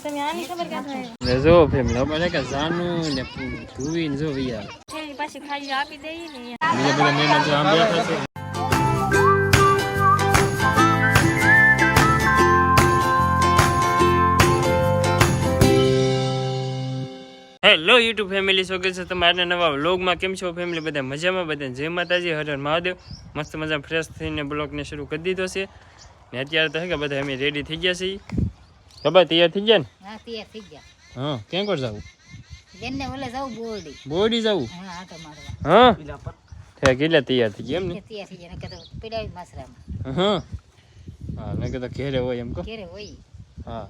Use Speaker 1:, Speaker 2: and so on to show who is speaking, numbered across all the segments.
Speaker 1: તમે આની ખબર
Speaker 2: જો ફેમિલી મને કે જાનું ને ધુવી ને જો વિયા
Speaker 1: એની પાછી ખાઈ આપી દઈએ ને
Speaker 2: બીજા બધા મહેમાન જો આમ બેઠા છે. હેલો યુટ્યુબ ફેમિલી સ્વાગત છે તમારા નવા વ્લોગમાં કેમ છો ફેમિલી બધા મજામાં? બધા જય માતાજી. હર હર મહાદેવ. મસ્ત મજા ફ્રેશ થઈને બ્લોગને શરૂ કરી દીધો છે. ને અત્યારે તો હે કે બધા અમે રેડી થઈ ગયા છીએ. ખબર તૈયાર થઈ ગયા ને?
Speaker 3: હા તૈયાર થઈ ગયા.
Speaker 2: હા ક્યાં કોર જવું?
Speaker 3: બેનને ઓલે જાવ બોરડી.
Speaker 2: બોડી જવું?
Speaker 3: હા આટો મારવા.
Speaker 2: હા? થયા કેટલા તૈયાર થઈ ગયા એમ ને?
Speaker 3: કે તૈયાર થઈ ગયા ને કહેતો પીડાવી માસરામાં.
Speaker 2: હા. હા મેં કીધું ઘેરે હોય એમ કહો.
Speaker 3: ઘેરે હોય.
Speaker 2: હા.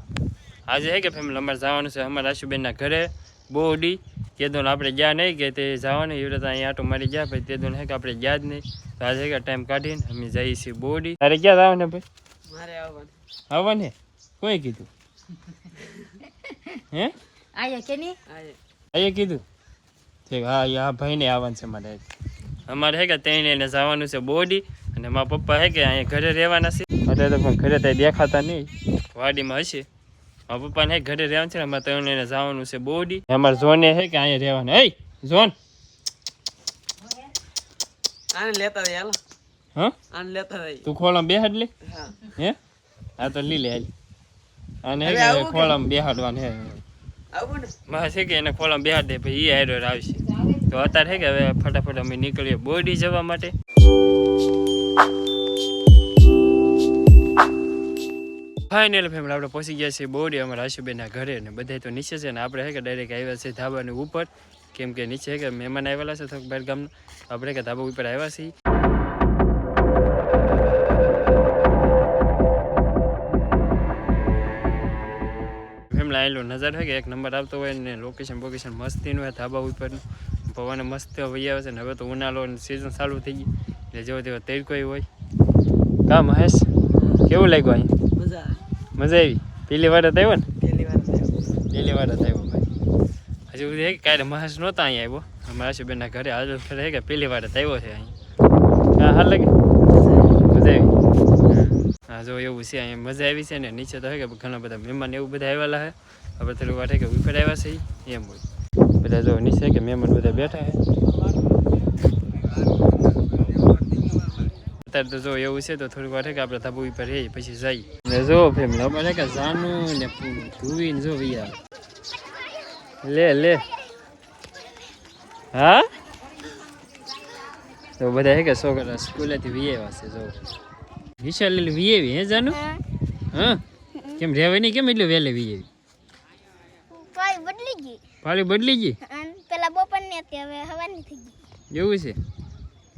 Speaker 2: આજે હે કે ફેમિલી અમારે જવાનું છે અમારા આશુબેનના ઘરે બોડી તે દોન આપણે ગયા નહીં કે તે જવાનું એવી રીતે અહીંયા આટો મારી ગયા ભાઈ તે દોન હે કે આપણે ગયા જ નહીં. તો આજે હે કે ટાઈમ કાઢીને અમે જઈએ છીએ બોડી તારે ક્યાં જવાનું ભાઈ?
Speaker 4: મારે આવવાનું.
Speaker 2: આવવાનું હે? કોઈ કીધું? હે?
Speaker 3: આયા કે નહીં?
Speaker 2: આયા કીધું? ઠીક હા આ ભાઈને આવવાનું છે મારે અમારે હે કે તેને એને જવાનું છે બોડી અને મારા પપ્પા હે કે અહીંયા ઘરે રહેવાના છે. અત્યારે તો પણ ઘરે ત્યાં દેખાતા નહીં. વાડીમાં હશે. મારા પપ્પાને હે ઘરે રહેવાનું છે ને અમારે ત્રણ એને જવાનું છે બોડી. અમારે ઝોને હે કે અહીંયા રહેવાનું. હે ઝોન.
Speaker 4: આને લેતા હાલો.
Speaker 2: હા?
Speaker 4: આને લેતા
Speaker 2: તું ખોળામાં બેહાડ લે.
Speaker 4: હા.
Speaker 2: હે? હા તો લી લે હાલ. અને હે ખોળામાં બેહાડવાનું હે.
Speaker 4: આવું
Speaker 2: છે કે એને ખોળામાં બેહાડ દે પછી એ હારે આવશે. તો અત્યારે છે કે હવે ફટાફટ અમે નીકળીએ બોડી જવા માટે? ફાઇનલ ફેમિલી આપણે પહોંચી ગયા છીએ બોડી અમારા આશુબેનના ઘરે ને બધા તો નીચે છે ને આપણે છે કે ડાયરેક્ટ આવ્યા છે ધાબાની ઉપર. કેમ કે નીચે કે મહેમાન આવેલા છે થોડુંક બહાર ગામના. આપણે કે ધાબા ઉપર આવ્યા છીએ. આવેલો નજર હોય કે એક નંબર આવતો હોય ને લોકેશન બોકેશન મસ્તીનું હોય ધાબા ઉપરનું. પવન મસ્ત વહી આવે છે ને હવે તો ઉનાળો સિઝન ચાલુ થઈ ગઈ. એટલે જેવો તેવો તડકો હોય. કા મહેશ? કેવું લાગ્યું અહીં?
Speaker 4: મજા
Speaker 2: મજા આવી? પેલી વાર આવ્યો ને?
Speaker 4: પહેલી વાર
Speaker 2: પેલી વાર આવ્યો ભાઈ. હજુ બધું કે કાલે મહેશ નહોતા અહીં આવ્યો? મહેશ બેનના ઘરે હાજર કે પહેલી વાર આવ્યો છે અહીં? હા હાલ લાગે? હા જો એવું છે, અહીંયા મજા આવી છે ને નીચે તો હે કે ઘણા બધા મહેમાન એવું બધા આવેલા છે આપણે થોડું વાટે હે કે ઉપર આવ્યા છે એમ હોય. બધા જો નીચે કે મહેમાન બધા બેઠા છે અત્યારે તો જો એવું છે, તો થોડીક હે કે આપણે ધાબુ ઉપર રહીએ પછી જઈ ને જો ફેમિલી અમારે કે જાનું ને ધુવીને જો વિયા લે લે. હા? તો બધા હે કે છોકરા સ્કૂલેથી વી આવ્યા છે, જો. વિશાલ એટલે વી આવી હે જાનું? હા. કેમ રહેવાય નહીં? કેમ એટલે વહેલે વી આવી
Speaker 1: પાઈ બદલી ગઈ.
Speaker 2: પાળી બદલી ગઈ?
Speaker 1: પેલા બપોર ને હતી હવે હવાની થઈ ગઈ.
Speaker 2: એવું છે?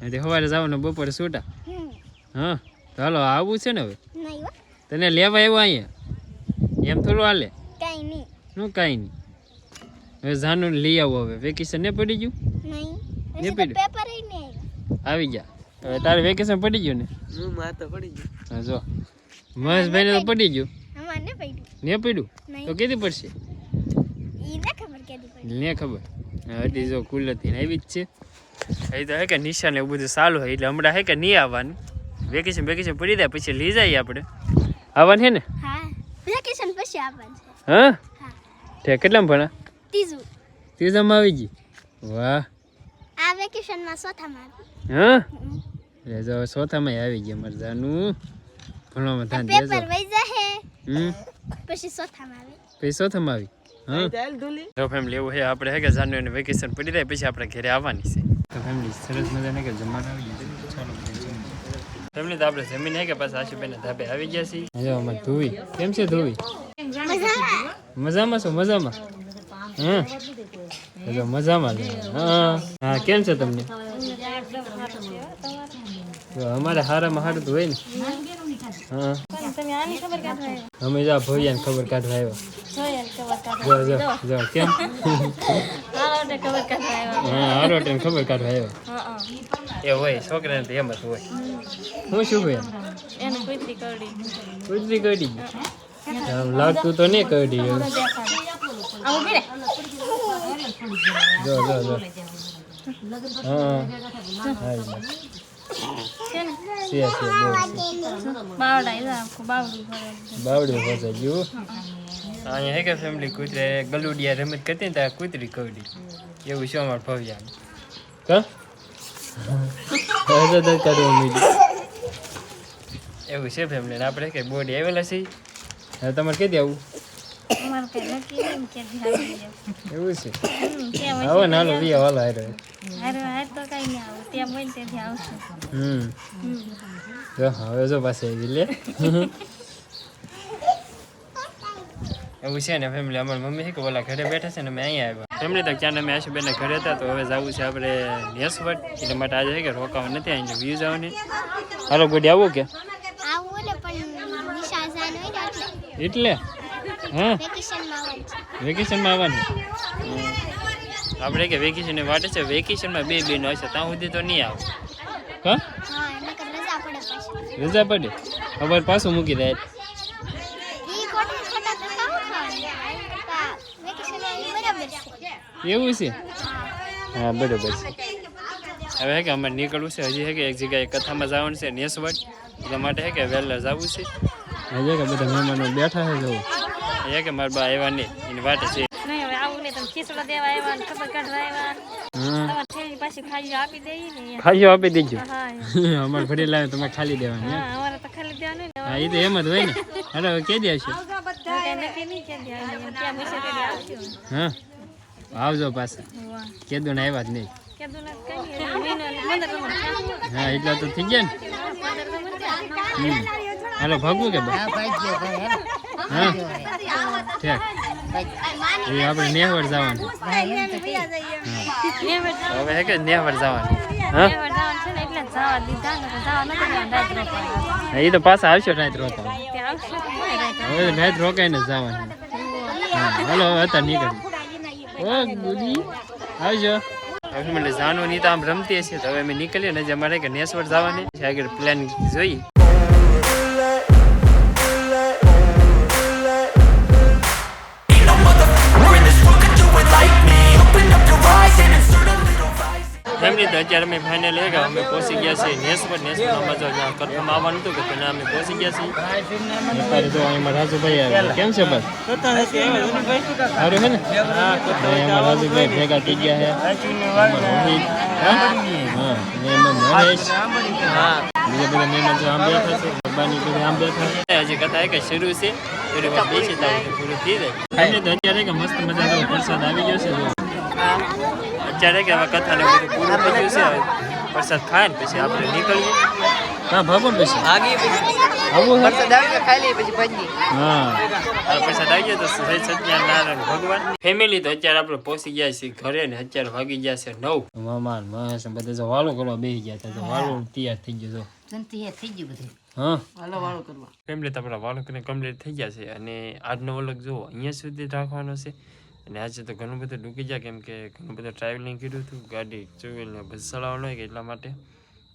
Speaker 2: એટલે સવારે જવાનું બપોરે છૂટા? હા? તો હાલો આવવું છે ને હવે? તને લેવા આવ્યો અહીંયા? એમ થોડું હાલે?
Speaker 1: કાંઈ નહીં.
Speaker 2: શું કાંઈ નહીં? હવે જાનું લઈ આવો હવે. વેકેશન ને પડી ગયું?
Speaker 1: નહીં.
Speaker 2: ને પડી?
Speaker 1: પેપર
Speaker 2: આવી ગયા? હવે તારે વેકેશન પડી ગયું ને?
Speaker 4: હું માં તો પડી ગયું.
Speaker 2: હા જો. ભાઈ તો પડી ગયું.
Speaker 1: અમારે ને પડ્યું.
Speaker 2: ને પડ્યું? તો કેદી પડશે?
Speaker 1: ઈ ખબર કેદી પડી
Speaker 2: ને ખબર. હતી જો કુલરથી આવી જ છે. એ તો હે કે નિશાન એવું બધું સારું હોય એટલે હમણાં હે કે નહીં આવવાનું. વેકેશન વેકેશન પડી જાય પછી લઈ જઈએ આપણે. આવવાનું છે ને?
Speaker 1: હા વેકેશન પછી આવવાનું છે.
Speaker 2: હા?
Speaker 1: ઠે
Speaker 2: તે કેટલામાં ભણા
Speaker 1: ત્રીજું.
Speaker 2: ત્રીજામાં આવી ગઈ? વાહ.
Speaker 1: આ વેકેશનમાં ચોથામાં. આવી
Speaker 2: હા? એટલે જો ચોથામાં આવી ગયા મરજાનું જાનું. ભણવામાં ધ્યાન
Speaker 1: પેપર વઈ જાહે.
Speaker 2: હમ?
Speaker 1: પછી ચોથામાં આવે.
Speaker 2: પછી ચોથામાં આવી? હા?
Speaker 4: ચાલ ધૂલી.
Speaker 2: તો ફેમિલી એવું છે આપણે હે કે જાન્યુઆરી વેકેશન પડી જાય પછી આપણે ઘરે આવવાની છે. તો ફેમિલી સરસ મજાને કે જમવાનું આવી ગયું ચાલો ફેમિલી તો આપણે જમીન હે કે પાછા આશુબેન ધાબે આવી ગયા છીએ. જો અમાર ધોવી. કેમ છે ધોવી? મજામાં? છો મજામાં? હા? જો મજામાં હા. હા કેમ છે તમને? જો અમારે હારામાં હારું તો હોય ને. હા. અમે જા ભૈયાને ખબર કાઢવા આવ્યા. જો કેમ? હા હારો ટાઈમ ખબર કાઢવા આવ્યા. એ હોય, છોકરાને તો એમ જ હોય. હું શું
Speaker 1: ભાઈ કુતરી કરડી
Speaker 2: લાગતું તો નહીં
Speaker 1: રે
Speaker 2: જો જો જો હા. હા.
Speaker 1: છે ને
Speaker 2: છે.
Speaker 1: બાવડા
Speaker 2: ફસાઈ ગયું અહીંયા હે કે ફેમિલી કૂતરે ગલુડિયા રમત કરતી ને ત્યાં કૂતરી કવડી એવું શું અમારે ભવ્યા કા? એવું છે ફેમિલી આપણે કે બોડી આવેલા છે તમારે કઈ આવું? એવું છે? હવે નાનો વી હાલો હારે.
Speaker 1: હારે હાર તો કઈ નહીં આવું ત્યાં બોલ ત્યાંથી આવશું.
Speaker 2: હમ. જો હવે જો પાસે આવી લે. એવું છે ને ફેમિલી અમારી મમ્મી છે કે ઓલા ઘરે બેઠા છે ને અમે અહીંયા આવ્યા. ફેમિલી તો ક્યાં અમે આશુબેન ઘરે હતા તો હવે જવું છે આપણે નેસવટ. એટલે માટે આજે છે કે રોકાવા નથી આવીને વ્યૂ જવાની. હાલો ગોડી આવું કે?
Speaker 5: હોય એટલે?
Speaker 2: હા
Speaker 5: વેકેશનમાં આવવાનું
Speaker 2: આપણે કે વેકેશન વાટે છે વેકેશનમાં બે બેનો હશે ત્યાં સુધી તો નહીં આવે. હા
Speaker 5: રજા પડે પછી.
Speaker 2: રજા પડે? ખબર પાછું મૂકી દે. એવું છે? હા. બરોબર છે. હવે હે કે અમારે નીકળવું છે હજી હે કે એક જગ્યાએ કથામાં જવાનું છે નેસવટ. એટલા માટે હે કે વહેલા જવું છે. હજી કે બધા મહેમાનો બેઠા છે જવું હે કે મારા બા આવ્યા નહીં એની વાત છે.
Speaker 1: નહીં હવે આવું નહીં તમે ખીચડો દેવા આવ્યા ને ખબર કાઢવા આવ્યા
Speaker 2: હમ.
Speaker 1: તમારે થેલી પાછી ખાલી આપી
Speaker 2: દેજો. અમારે ફરી લાવે તમે ખાલી દેવાની
Speaker 1: હા અમારે તો ખાલી દેવાનું ને.
Speaker 2: હા એ તો એમ જ હોય ને. હાલો હવે કે
Speaker 1: ત્યારે આવશું.
Speaker 2: હા આવજો પાછા. કેદું ને આવ્યા જ નહીં. હા એટલા તો થઈ ગયા ને. હાલો ભાગવું કે
Speaker 3: ભાઈ.
Speaker 2: હા? ઠીક એ આપણે નેહવર જવાનું. હવે હે કે નેહવર જવાનું? હા? એ તો પાછા આવશે રાત
Speaker 1: રાત
Speaker 2: હવે તો રાત રોકાઈને ને જવાનું. હા હાલો હવે અત્યારે નીકળી ઓ ગુડી આવજો. હવે મને જાનું નહીં તો આમ રમતી હશે તો હવે અમે નીકળીએ ને જે અમારે કે નેસવર જવાની છે આગળ પ્લાન જોઈએ ફેમિલી તો અત્યારે અમે ફાઇનલ એ ગયા અમે પહોંચી ગયા છીએ નેસવર નેસવરમાં જો જ્યાં કન્ફર્મ આવવાનું હતું કે પેલા અમે પહોંચી ગયા છીએ. અત્યારે તો અહીં રાજુભાઈ આવ્યા કેમ છે બસ? સારું છે ને? અહીંયા રાજુભાઈ ભેગા થઈ ગયા છે. હા? હા, એમાં મહેશ. બીજા બધા મહેમાન જો છે. બાબાની બધા અત્યારે કે મસ્ત મજાનો વરસાદ આવી ગયો છે જો અત્યારે કે હવે કથાને બધું પૂરું થઈ ગયું છે હવે વરસાદ થાય ને પછી આપણે નીકળીએ. હા ભાગો ને પછી.
Speaker 4: આગી પછી.
Speaker 2: આવું
Speaker 4: વરસાદ આવી ગયો ખાઈ લઈએ પછી ભાજી
Speaker 2: હા. પ્રસાદ આવી ગયો તો સહી સત્યનારાયણ ભગવાન. ફેમિલી તો અત્યારે આપણે પહોંચી ગયા છીએ ઘરે ને અત્યારે ભાગી ગયા છે નવ. મામા મહેશ બધા જો વાળો કરવા બેસી ગયા હતા તો વાળો તૈયાર થઈ ગયો
Speaker 3: તો તૈયાર થઈ ગયું બધું?
Speaker 2: હા.
Speaker 4: હાલો વાળો
Speaker 2: ફેમિલી તો આપણા વાળો કરીને કમ્પ્લીટ થઈ ગયા છે અને આજનો વ્લોગ જુઓ અહીંયા સુધી રાખવાનો છે. અને આજે તો ઘણું બધું ડૂકી જાય કેમ કે ઘણું બધું ટ્રાવેલિંગ કર્યું હતું, ગાડી ચોવીલ ને બસ ચલાવવાનું હોય કે એટલા માટે.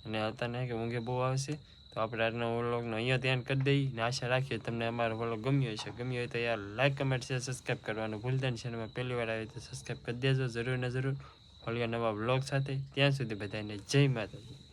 Speaker 2: અને અત્યારે કે ઊંઘે બહુ આવશે તો આપણે આજનો વ્લોગનો અહીંયા ધ્યાન કરી દઈએ ને આશા રાખીએ તમને અમારો વ્લોગ ગમ્યો હશે. ગમ્યો હોય તો યાર લાઈક કમેન્ટ શેર સબસ્ક્રાઈબ કરવાનું ભૂલતા નહીં. ચેનલમાં પહેલી વાર આવે તો સબસ્ક્રાઈબ કરી દેજો જરૂર ને જરૂર. મળીએ નવા વ્લોગ સાથે. ત્યાં સુધી બધાને જય માતાજી.